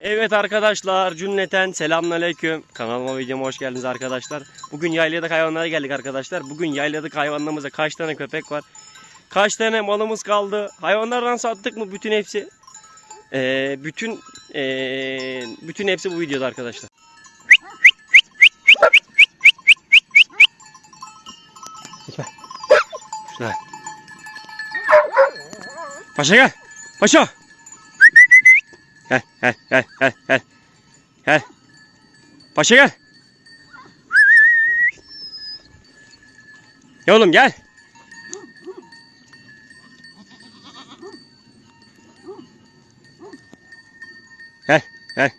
Evet arkadaşlar cümleten selamünaleyküm. Kanalıma videoma hoş geldiniz arkadaşlar. Bugün yayladık hayvanlara geldik arkadaşlar. Bugün yayladık hayvanlarımıza kaç tane köpek var? Kaç tane malımız kaldı? Hayvanlardan sattık mı bütün hepsi? Ee, bütün ee, bütün hepsi bu videoda arkadaşlar. Paşa gel. Paşa. Gel gel gel gel gel. Gel. Paşa gel. Ya oğlum gel. Gel gel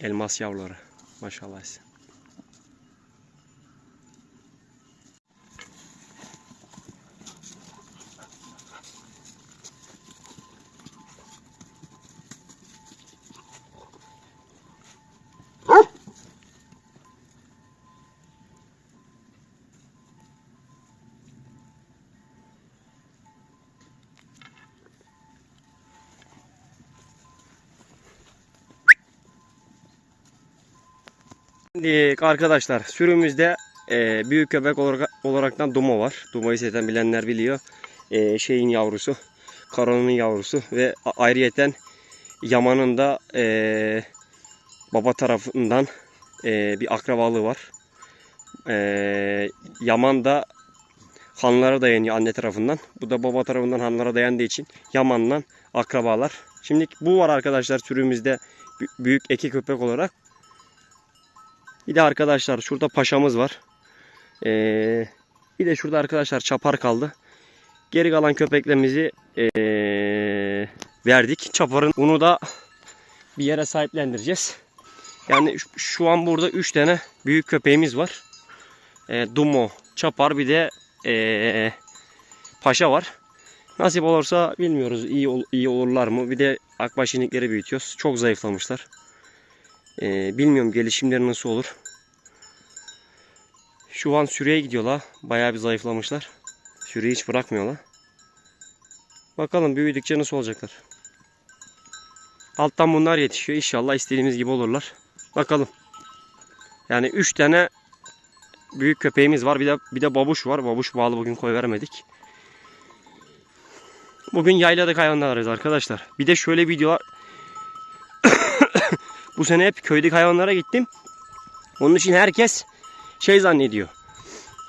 Elmas yavruları. Maşallah size. Şimdi arkadaşlar sürümüzde e, büyük köpek olarak, olaraktan Duma var. Duma'yı zaten bilenler biliyor. E, şeyin yavrusu, Karon'un yavrusu ve ayrıyeten Yaman'ın da e, baba tarafından bir akrabalığı var. Yaman da hanlara dayanıyor anne tarafından. Bu da baba tarafından hanlara dayandığı için Yaman'la akrabalar. Şimdi bu var arkadaşlar sürümüzde bü- büyük eki köpek olarak. Bir de arkadaşlar şurada paşamız var. Ee, bir de şurada arkadaşlar çapar kaldı. Geri kalan köpeklerimizi ee, verdik. Çaparın bunu da bir yere sahiplendireceğiz. Yani şu- an burada 3 tane büyük köpeğimiz var. Ee, Dumo, Çapar bir de ee, Paşa var. Nasip olursa bilmiyoruz iyi iyi olurlar mı? Bir de akbaş inikleri büyütüyoruz. Çok zayıflamışlar. Ee, bilmiyorum gelişimleri nasıl olur. Şu an sürüye gidiyorlar. Bayağı bir zayıflamışlar. Sürüyü hiç bırakmıyorlar. Bakalım büyüdükçe nasıl olacaklar. Alttan bunlar yetişiyor. İnşallah istediğimiz gibi olurlar. Bakalım. Yani 3 tane büyük köpeğimiz var. Bir de bir de babuş var. Babuş bağlı bugün koy vermedik. Bugün yayladık hayvanlar arıyoruz arkadaşlar. Bir de şöyle videolar bu sene hep köydeki hayvanlara gittim. Onun için herkes şey zannediyor.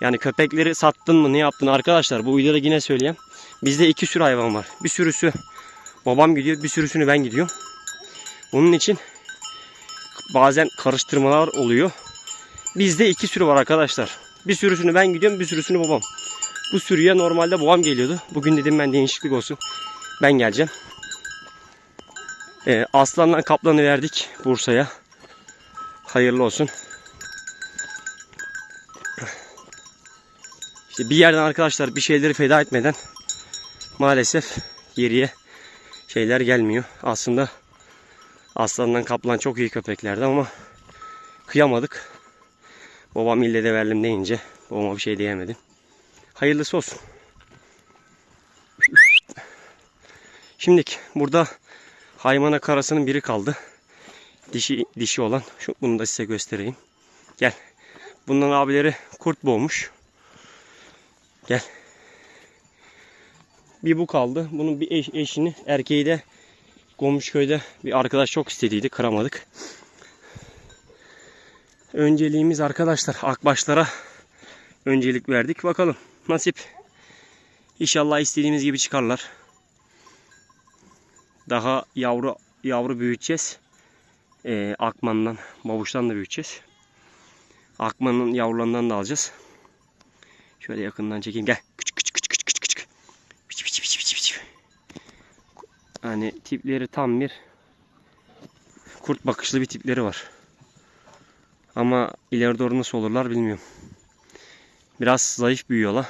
Yani köpekleri sattın mı ne yaptın arkadaşlar bu videoda yine söyleyeyim. Bizde iki sürü hayvan var. Bir sürüsü babam gidiyor bir sürüsünü ben gidiyorum. Onun için bazen karıştırmalar oluyor. Bizde iki sürü var arkadaşlar. Bir sürüsünü ben gidiyorum bir sürüsünü babam. Bu sürüye normalde babam geliyordu. Bugün dedim ben değişiklik olsun. Ben geleceğim. Ee, aslanla kaplanı verdik Bursa'ya. Hayırlı olsun. İşte bir yerden arkadaşlar bir şeyleri feda etmeden maalesef geriye şeyler gelmiyor. Aslında aslandan kaplan çok iyi köpeklerdi ama kıyamadık. Babam ille de verdim deyince babama bir şey diyemedim. Hayırlısı olsun. Şimdilik burada haymana karasının biri kaldı. Dişi dişi olan. Şu bunu da size göstereyim. Gel. Bundan abileri kurt boğmuş. Gel. Bir bu kaldı. Bunun bir eş- eşini, erkeği de Komşuköy'de bir arkadaş çok istediydi. Kıramadık. Önceliğimiz arkadaşlar akbaşlara öncelik verdik. Bakalım nasip. İnşallah istediğimiz gibi çıkarlar. Daha yavru yavru büyüteceğiz. Ee, akmandan, babuştan da büyüteceğiz. Akmanın yavrularından da alacağız. Şöyle yakından çekeyim. Gel. Küçük küçük küçük küçük küçük. Piç piç piç piç piç. Hani tipleri tam bir kurt bakışlı bir tipleri var. Ama ileri doğru nasıl olurlar bilmiyorum. Biraz zayıf büyüyorlar.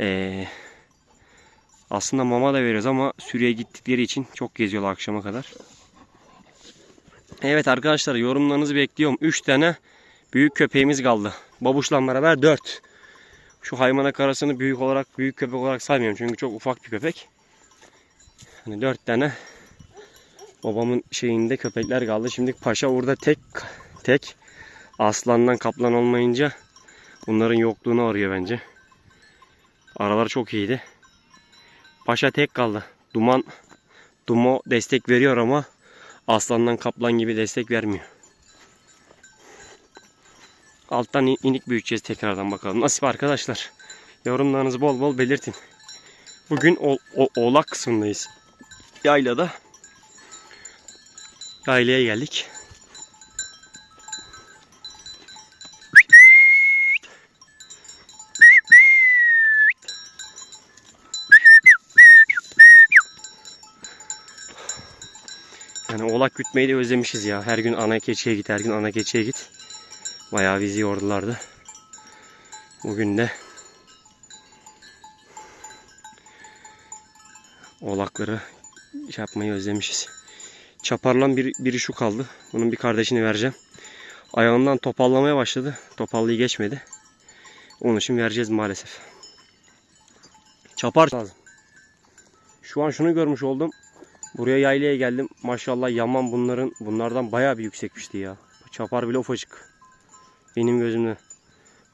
Ee, aslında mama da veriyoruz ama sürüye gittikleri için çok geziyorlar akşama kadar. Evet arkadaşlar yorumlarınızı bekliyorum. 3 tane büyük köpeğimiz kaldı. Babuşla beraber 4. Şu haymana karasını büyük olarak büyük köpek olarak saymıyorum çünkü çok ufak bir köpek. Hani 4 tane babamın şeyinde köpekler kaldı. Şimdi paşa orada tek tek aslandan kaplan olmayınca bunların yokluğunu arıyor bence. Aralar çok iyiydi. Paşa tek kaldı. Duman Dumo destek veriyor ama aslandan kaplan gibi destek vermiyor. Alttan in- inik büyüteceğiz tekrardan bakalım. Nasip arkadaşlar. Yorumlarınızı bol bol belirtin. Bugün o, o- oğlak kısmındayız. Yaylada. Yaylaya geldik. Yani oğlak gütmeyi de özlemişiz ya. Her gün ana keçiye git, her gün ana keçiye git. Bayağı bizi yordulardı. Bugün de oğlakları şey yapmayı özlemişiz. Çaparlan bir, biri şu kaldı. Bunun bir kardeşini vereceğim. Ayağından topallamaya başladı. Topallıyı geçmedi. Onun için vereceğiz maalesef. Çapar lazım. Şu an şunu görmüş oldum. Buraya yaylaya geldim. Maşallah yaman bunların bunlardan bayağı bir yüksekmişti ya. Çapar bile ufacık. Benim gözümde.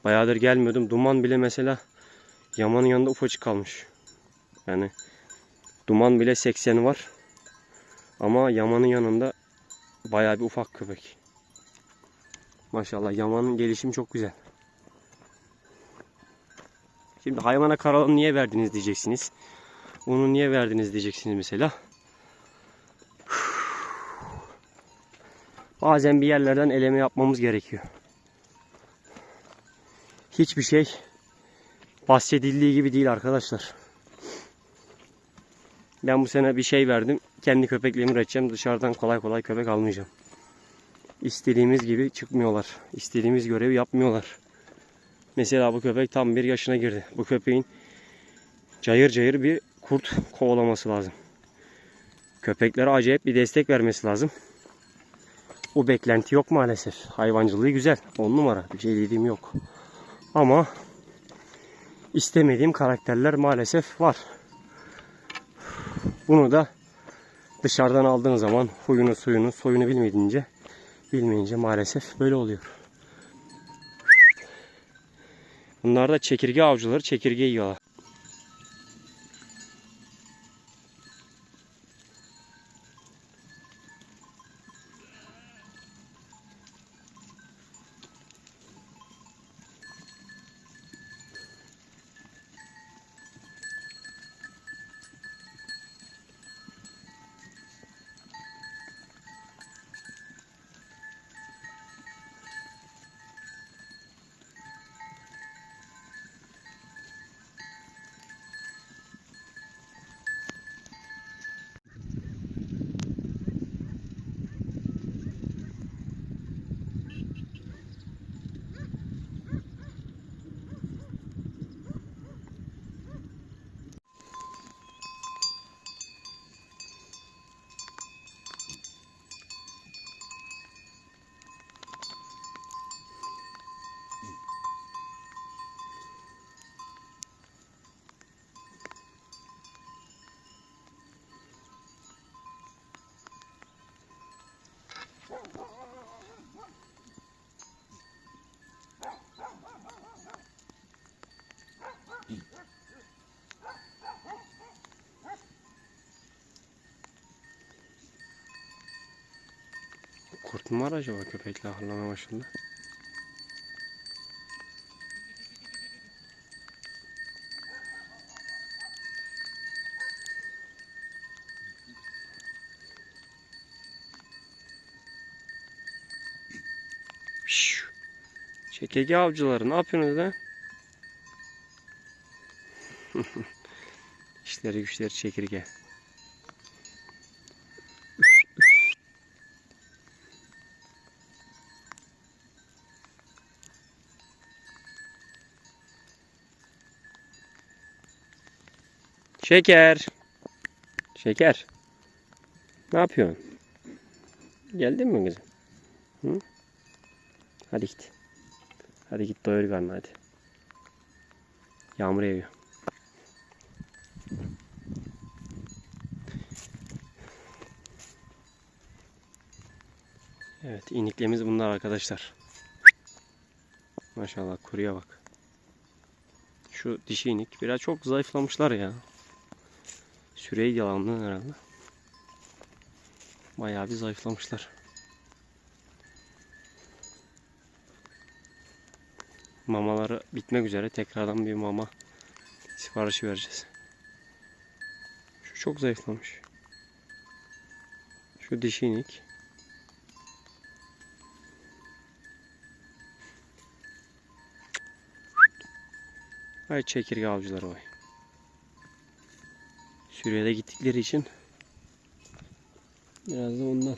Bayağıdır gelmiyordum. Duman bile mesela yamanın yanında ufacık kalmış. Yani duman bile 80'i var. Ama yamanın yanında bayağı bir ufak köpek. Maşallah yamanın gelişimi çok güzel. Şimdi hayvana karalanı niye verdiniz diyeceksiniz. Bunu niye verdiniz diyeceksiniz mesela. Bazen bir yerlerden eleme yapmamız gerekiyor. Hiçbir şey bahsedildiği gibi değil arkadaşlar. Ben bu sene bir şey verdim. Kendi köpeklerimi üreteceğim. Dışarıdan kolay kolay köpek almayacağım. İstediğimiz gibi çıkmıyorlar. İstediğimiz görevi yapmıyorlar. Mesela bu köpek tam bir yaşına girdi. Bu köpeğin cayır cayır bir kurt kovalaması lazım. Köpeklere acayip bir destek vermesi lazım. O beklenti yok maalesef. Hayvancılığı güzel. On numara. Bir şey dediğim yok. Ama istemediğim karakterler maalesef var. Bunu da dışarıdan aldığın zaman huyunu suyunu soyunu bilmediğince bilmeyince maalesef böyle oluyor. Bunlar da çekirge avcıları çekirge yiyorlar. Kurt mu var acaba köpekle ahırlamaya başladı? Çekirge avcıları ne yapıyorsunuz lan? İşleri güçleri çekirge. Şeker. Şeker. Ne yapıyorsun? Geldin mi kızım? Hı? Hadi git. Hadi git doyur karnını hadi. Yağmur yağıyor. Evet iniklerimiz bunlar arkadaşlar. Maşallah kuruya bak. Şu dişi inik biraz çok zayıflamışlar ya. Süreyi yalanlı herhalde. Bayağı bir zayıflamışlar. Mamaları bitmek üzere. Tekrardan bir mama siparişi vereceğiz. Şu çok zayıflamış. Şu dişi inik. Ay çekirge avcıları vay. Suriye'de gittikleri için biraz da ondan.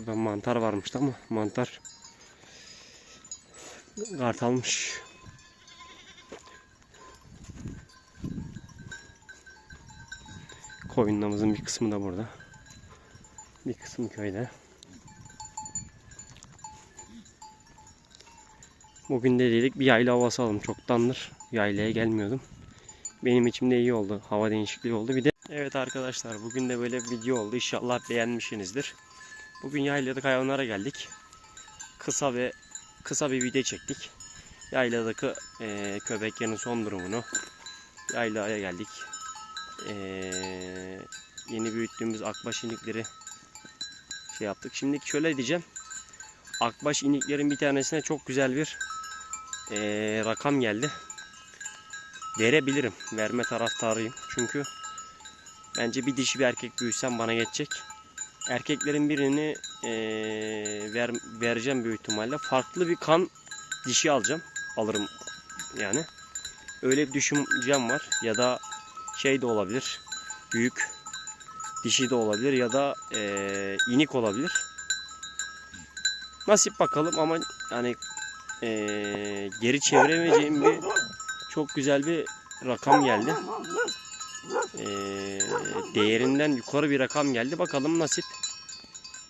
Şurada mantar varmıştı ama mantar kart almış. Koyunlarımızın bir kısmı da burada. Bir kısmı köyde. Bugün de dedik bir yayla havası alalım. Çoktandır yaylaya gelmiyordum. Benim için de iyi oldu. Hava değişikliği oldu. Bir de Evet arkadaşlar bugün de böyle bir video oldu. İnşallah beğenmişsinizdir. Bugün yayladık hayvanlara geldik. Kısa ve kısa bir video çektik. Yayladaki eee köpeklerin son durumunu. Yaylaya geldik. Eee, yeni büyüttüğümüz akbaş inikleri şey yaptık. Şimdi şöyle diyeceğim. Akbaş iniklerin bir tanesine çok güzel bir eee, rakam geldi. Verebilirim. Verme taraftarıyım. Çünkü bence bir dişi bir erkek büyüsem bana geçecek. Erkeklerin birini eee, ver, vereceğim büyük ihtimalle. Farklı bir kan dişi alacağım. Alırım yani. Öyle bir düşüncem var. Ya da şey de olabilir. Büyük dişi de olabilir ya da eee, inik olabilir. Nasip bakalım ama yani eee, geri çeviremeyeceğim bir çok güzel bir rakam geldi. Eee, değerinden yukarı bir rakam geldi. Bakalım nasip.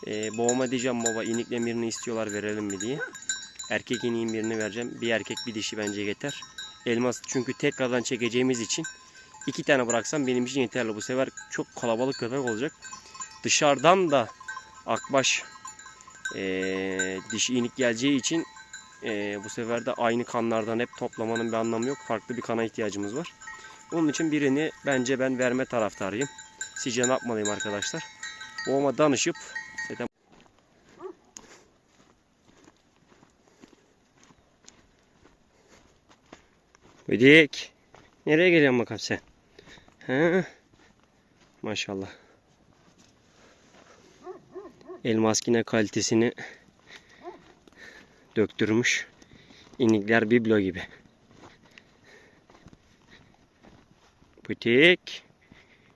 Eee babama diyeceğim baba inikle birini istiyorlar verelim mi diye. Erkek iniğin birini vereceğim. Bir erkek bir dişi bence yeter. Elmas çünkü tekrardan çekeceğimiz için İki tane bıraksam benim için yeterli. Bu sefer çok kalabalık köpek olacak. Dışarıdan da akbaş eee dişi inik geleceği için eee, bu sefer de aynı kanlardan hep toplamanın bir anlamı yok. Farklı bir kana ihtiyacımız var. Onun için birini bence ben verme taraftarıyım. Sizce ne yapmalıyım arkadaşlar? Babama danışıp zaten Böcek. Nereye geliyorsun bakalım sen? He? Maşallah. Elmas yine kalitesini döktürmüş. İnikler biblo gibi. Butik.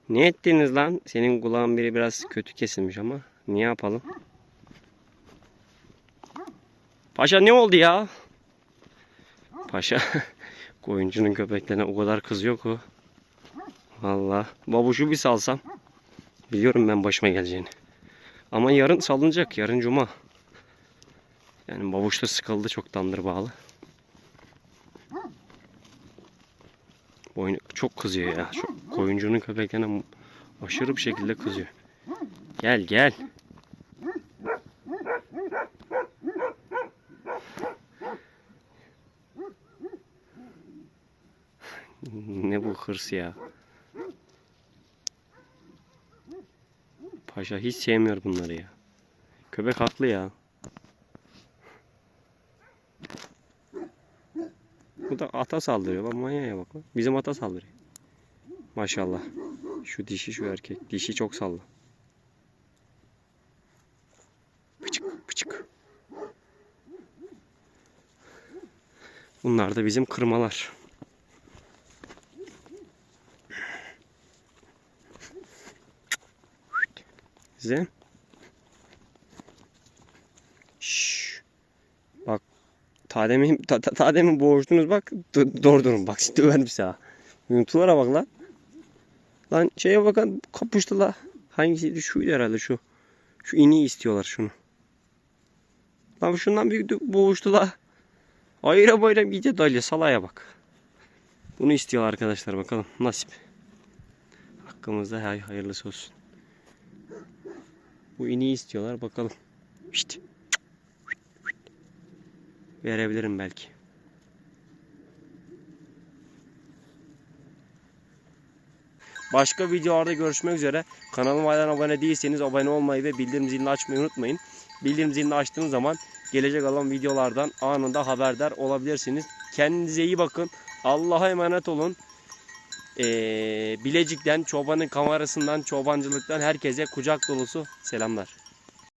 Ne ettiniz lan? Senin kulağın biri biraz kötü kesilmiş ama. Ne yapalım? Paşa ne oldu ya? Paşa koyuncunun köpeklerine o kadar kızıyor ki. Valla. Babuşu bir salsam. Biliyorum ben başıma geleceğini. Ama yarın salınacak. Yarın cuma. Yani babuş da sıkıldı çoktandır bağlı. Boynu çok kızıyor ya. Şu Koyuncunun köpeklerine aşırı bir şekilde kızıyor. Gel gel. ne bu hırs ya. Paşa hiç sevmiyor bunları ya. Köpek haklı ya. Bu da ata saldırıyor. Bak manyaya bak. Bizim ata saldırıyor. Maşallah. Şu dişi şu erkek. Dişi çok sallı. Pıçık pıçık. Bunlar da bizim kırmalar. Size. Şşş. Bak. Tademi, ta, ta, tademi boğuştunuz bak. Doğru durun bak. Döverim size ha. Yuntulara bak lan. Lan şeye bakın kapıştı la. Hangisiydi? Şuydu herhalde şu. Şu ineği istiyorlar şunu. Lan şundan büyük boğuştu la. Ayıra bayram iyice dalya salaya bak. Bunu istiyor arkadaşlar bakalım nasip. Hakkımızda hay hayırlısı olsun. Bu ineği istiyorlar bakalım. İşte. Verebilirim belki. Başka videolarda görüşmek üzere. Kanalıma hala abone değilseniz abone olmayı ve bildirim zilini açmayı unutmayın. Bildirim zilini açtığınız zaman gelecek olan videolardan anında haberdar olabilirsiniz. Kendinize iyi bakın. Allah'a emanet olun. Ee, Bilecik'ten, çobanın kamerasından, çobancılıktan herkese kucak dolusu selamlar.